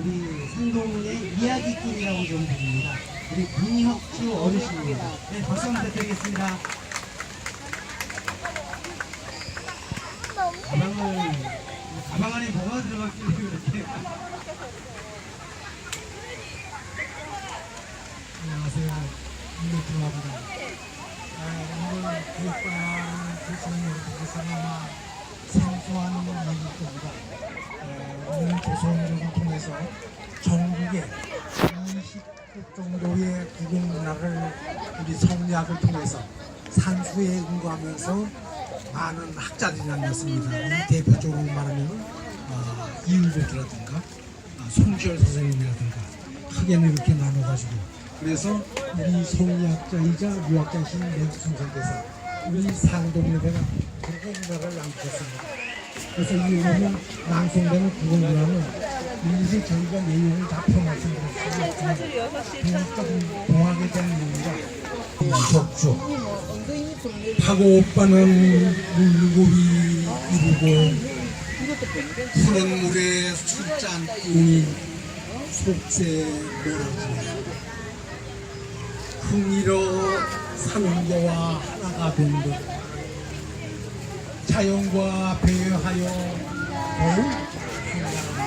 우리 상동의 이야기꾼이라고 좀 부릅니다. 우리 문혁주 어르신입니다. 네, 박수 한번 부탁드리겠습니다. 가방을 가방 안에 뭐가 들어갔길래 이렇게 안녕하세요. 이노트입니다. 오늘 교육관 교수님 여러분께서는 생소한 겁니다. 에, 오늘 조선일보를 통해서 전국에 20국 정도의 국영 문화를 우리 성리학을 통해서 산수에 응고하면서 많은 학자들이 남겼습니다. 우리 대표적으로 말하면 어, 이율백이라든가 어, 송지열 선생님이라든가 크게는 이렇게 나눠가지고 그래서 우리 성리학자이자 유학자이신 매주 선생께서 우리 상동여대가 국어문화를 남겼습니다. 그래서 이 오면 낭송되는 국어문화는 일일이 저희가 내용을 다 풀어 동학적인 동학에 대한 의미가 적죠. 하고 오빠는 물고기 이루고 푸른 물에 술잔꾼이 속세 멀어지네 흥이로 자와 하나가 된듯 자연과 배회하여 더욱 흥미롭네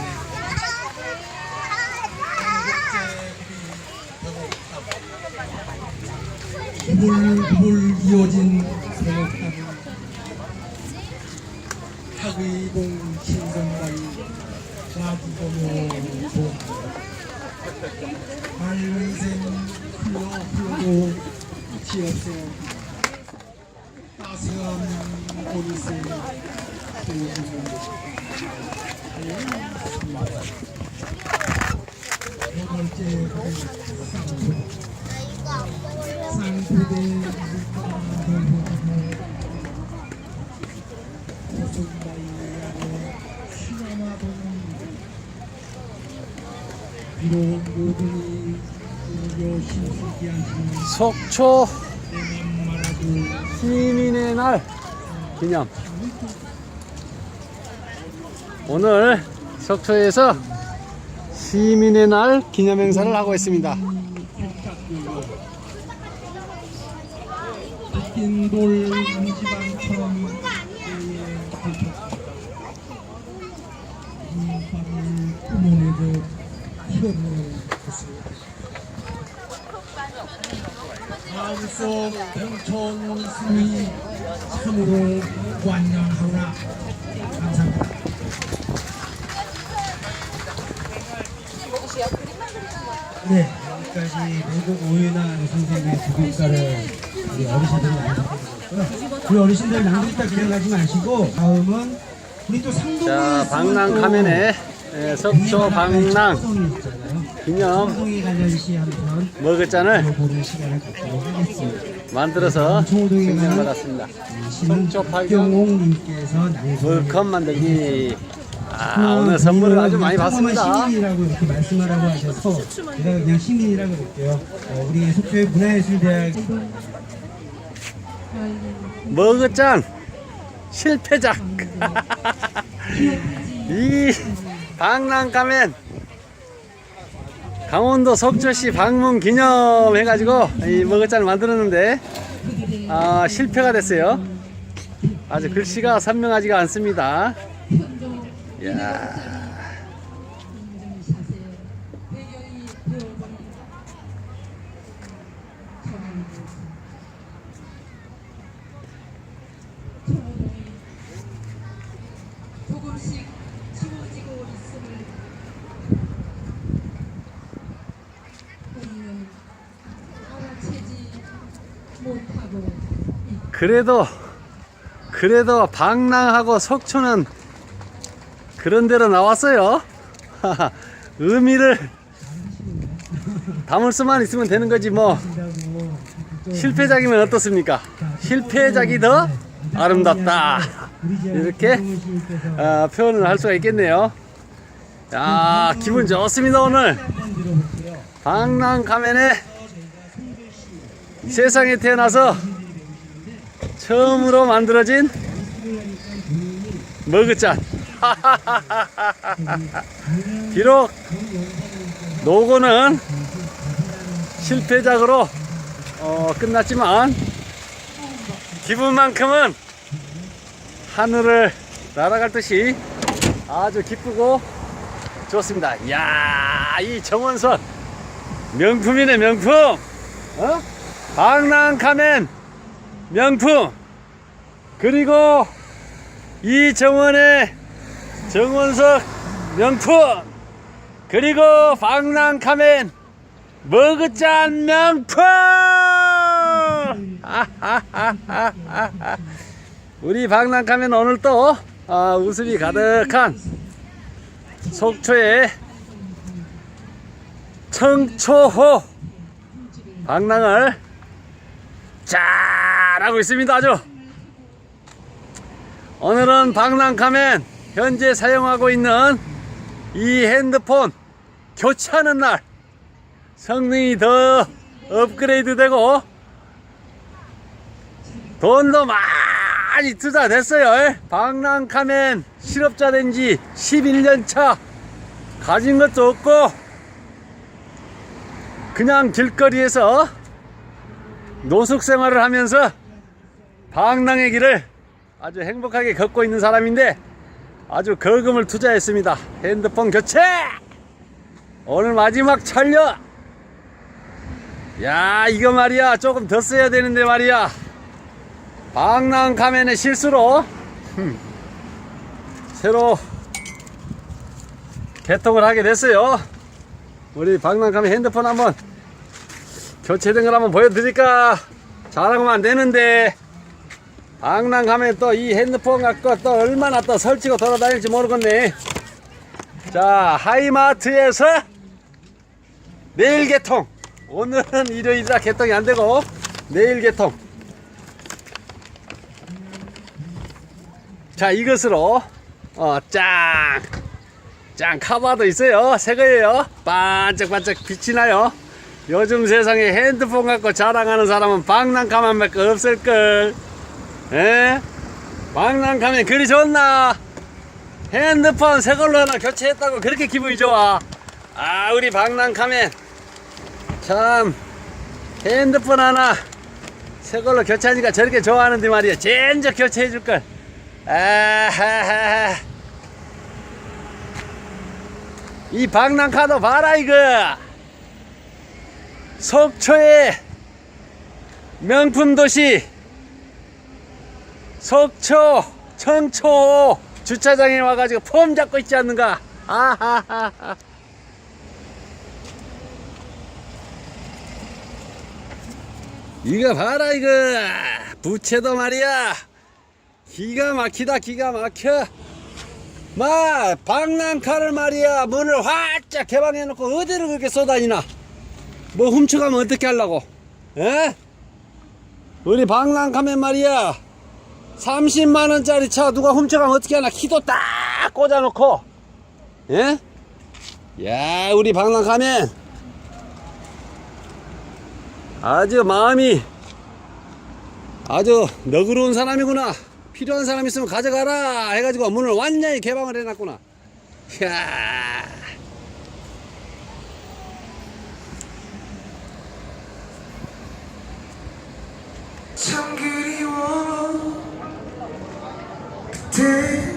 구불구불 이어진 세목담 학의공 신선바위 가지고모 보샘 흘러 흘러도 없어. 따스한 오리새 두 번째 그는 쌍수 쌍수대 고 속초 시민의 날 기념. 오늘 속초에서 시민의 날 기념 행사를 하고 있습니다. 빗긴 돌 남지방처럼 펼쳤다. 이 밤을 꾸며내듯 희열을 했습니다. 마음속 평촌 있으니 참으로 완양하오나 감사합니다. 네, 여기까지 외국 오유나 선생의 부국가를 우리 어르신들이 낭독해주셨고요. 우리 어르신들 낭독 다 기억하지 마시고 다음은 우리 또 상동에 자, 방랑 카멘에 예, 속초 방랑 기념 상동에 관련시 한편 머그잔을 보는 시간을 갖도록 하겠습니다. 만들어서 청호동에 가는 증명받았습니다. 속초 팔경 박경옥님께서 물컵 만들기. 아, 오늘 선물을 아주 많이 받습니다. 시민이라고 이렇게 말씀하라고 하셔서 제가 그냥 시민이라고 그럴게요. 어, 우리 속초의 문화예술대학 머그잔 실패작. 이 방랑 가면 강원도 속초시 방문 기념 해가지고 이 머그잔을 만들었는데 아, 실패가 됐어요. 아주 글씨가 선명하지가 않습니다. 이야. 조금씩 지워지고 있음을 우리는 알아채지 못하고 그래도 그래도 방랑하고 속초는 그런 데로 나왔어요. 의미를 담을 수만 있으면 되는 거지 뭐 실패작이면 어떻습니까? 실패작이 더 아름답다. 이렇게 아, 표현을 할 수가 있겠네요. 야 기분 좋습니다 오늘. 방랑 가면에 세상에 태어나서 처음으로 만들어진 머그잔 비록 노고는 실패작으로 어, 끝났지만 기분만큼은 하늘을 날아갈 듯이 아주 기쁘고 좋습니다. 이야, 이 정원선 명품이네 명품. 어? 방랑카멘 명품. 그리고 이 정원의 정원석 명품. 그리고 방랑카멘 머그잔 명품. 우리 방랑카멘 오늘 또 아, 웃음이 가득한 속초의 청초호 방랑을 잘하고 있습니다 아주 오늘은 방랑카멘 현재 사용하고 있는 이 핸드폰 교체하는 날 성능이 더 업그레이드 되고 돈도 많이 투자됐어요. 방랑카멘 실업자 된 지 11년 차. 가진 것도 없고, 그냥 길거리에서 노숙 생활을 하면서 방랑의 길을 아주 행복하게 걷고 있는 사람인데 아주 거금을 투자했습니다. 핸드폰 교체! 오늘 마지막 촬영! 야, 이거 말이야. 조금 더 써야 되는데 말이야. 방랑 가면의 실수로 흠, 새로 개통을 하게 됐어요. 우리 방랑 가면 핸드폰 한번 교체된 걸 한번 보여드릴까? 자랑하면 안 되는데 방랑 가면 또 이 핸드폰 갖고 또 얼마나 또 설치고 돌아다닐지 모르겠네. 자, 하이마트에서 내일 개통. 오늘은 일요일이라 개통이 안 되고 내일 개통. 자 이것으로 어, 짱! 짱 카바도 있어요 새 거예요 반짝반짝 빛이 나요 요즘 세상에 핸드폰 갖고 자랑하는 사람은 방랑카만 밖에 없을걸. 에? 방랑카면 그리 좋나? 핸드폰 새 걸로 하나 교체했다고 그렇게 기분이 좋아. 아 우리 방랑카면. 참 핸드폰 하나 새 걸로 교체하니까 저렇게 좋아하는데 말이야. 젠적 교체해줄걸. 아하하. 이 방랑카도 봐라 이거 속초의 명품 도시 속초 청초 주차장에 와가지고 폼 잡고 있지 않는가? 아하하하. 이거 봐라 이거. 부채도 말이야. 기가 막히다 기가 막혀. 마 방랑카를 말이야. 문을 활짝 개방해 놓고 어디를 그렇게 쏘다니나 뭐 훔쳐가면 어떻게 하려고 에? 우리 방랑카면 말이야 30만원짜리 차 누가 훔쳐가면 어떻게 하나 키도 딱 꽂아놓고 예? 야 우리 방랑카면 아주 마음이 아주 너그러운 사람이구나 필요한 사람 있으면 가져가라 해가지고 문을 완전히 개방을 해놨구나. 이야. 참 그리워. 그때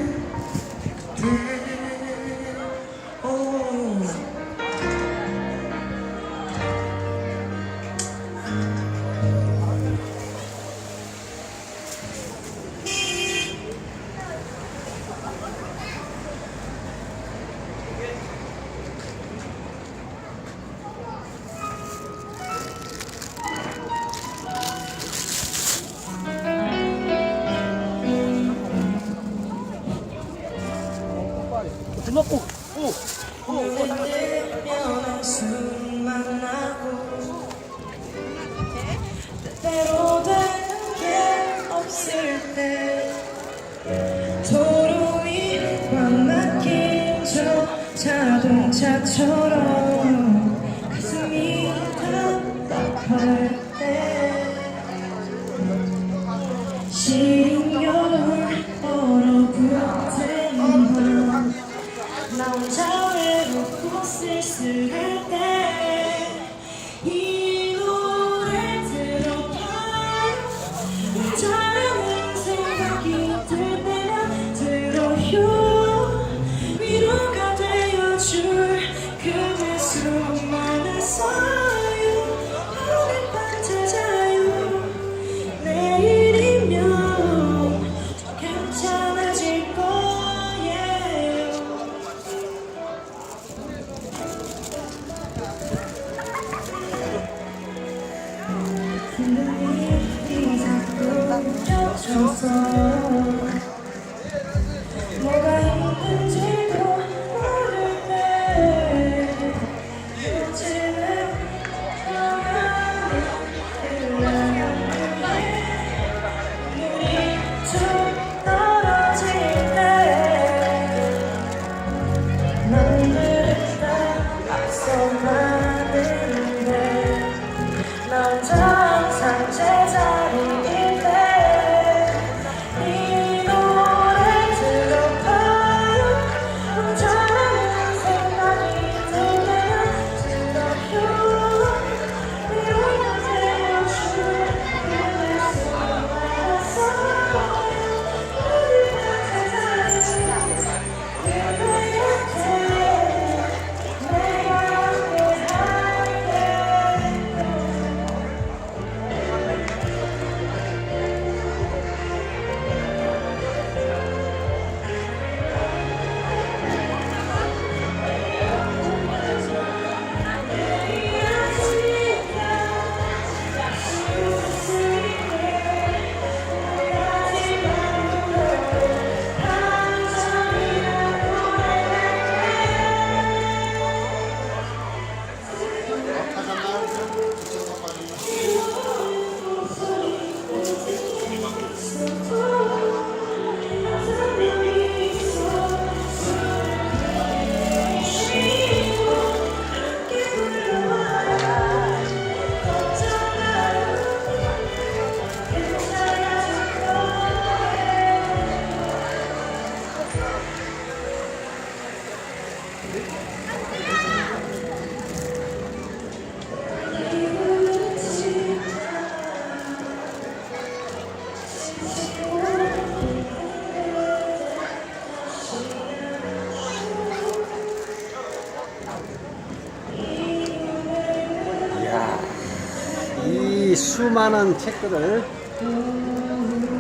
이 수많은 책들을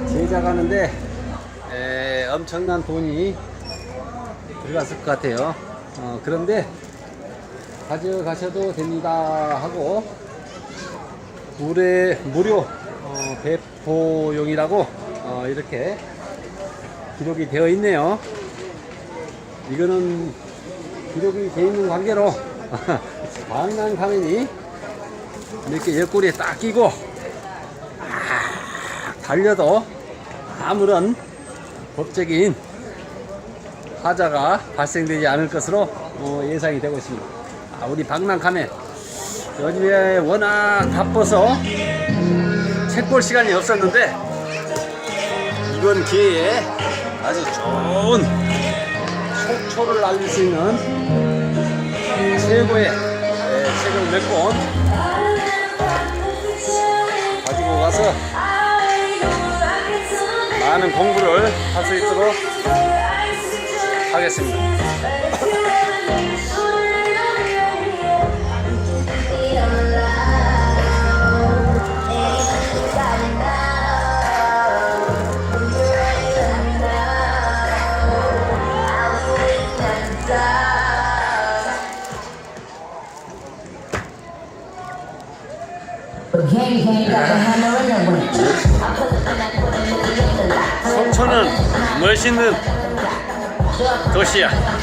제작하는데 에, 엄청난 돈이 들어갔을 것 같아요. 어, 그런데 가져가셔도 됩니다 하고 물에 무료 어, 배포용이라고 어, 이렇게 기록이 되어 있네요. 이거는 기록이 되어 있는 관계로 방랑 가면이 이렇게 옆구리에 딱 끼고 아, 달려도 아무런 법적인 하자가 발생되지 않을 것으로 어, 예상이 되고 있습니다. 아, 우리 박랑카멘 요즘에 워낙 바빠서 책볼 시간이 없었는데 이번 기회에 아주 좋은 속초를 알릴 수 있는 최고의 예, 책을 몇권 가지고 가서 많은 공부를 할 수 있도록 하겠습니다. 속초는 멋있는 도시야.